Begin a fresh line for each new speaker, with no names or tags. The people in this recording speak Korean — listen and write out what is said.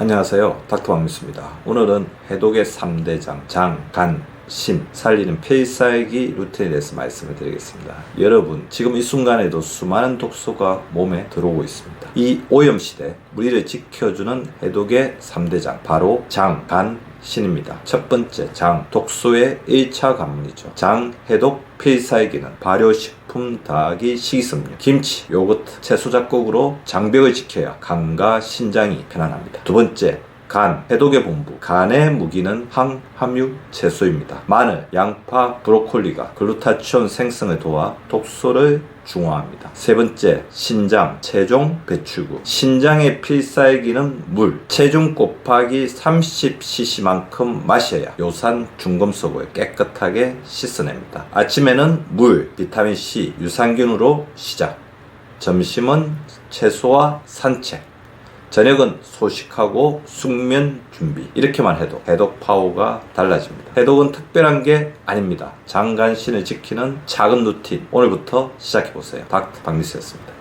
안녕하세요. 닥터 박미수입니다. 오늘은 해독의 3대장, 장, 간, 신, 살리는 필살기 루틴에 대해서 말씀을 드리겠습니다. 여러분, 지금 이 순간에도 수많은 독소가 몸에 들어오고 있습니다. 이 오염 시대, 우리를 지켜주는 해독의 3대장, 바로 장, 간, 신입니다. 첫 번째, 장, 독소의 1차 관문이죠. 장, 해독, 필살기는 발효식품 더하기 식이섬유, 김치, 요거트, 채소 작곡으로 장벽을 지켜야 간과 신장이 편안합니다. 두 번째, 간, 해독의 본부. 간의 무기는 항함유 채소입니다. 마늘, 양파, 브로콜리가 글루타치온 생성을 도와 독소를 중화합니다. 세 번째, 신장, 체중 배출구. 신장의 필살기는 물. 체중 곱하기 30cc만큼 마셔야 요산 중금속을 깨끗하게 씻어냅니다. 아침에는 물, 비타민C, 유산균으로 시작. 점심은 채소와 산책. 저녁은 소식하고 숙면 준비 이렇게만 해도 해독 파워가 달라집니다. 해독은 특별한 게 아닙니다. 장간신을 지키는 작은 루틴 오늘부터 시작해 보세요. 닥터 박리스였습니다.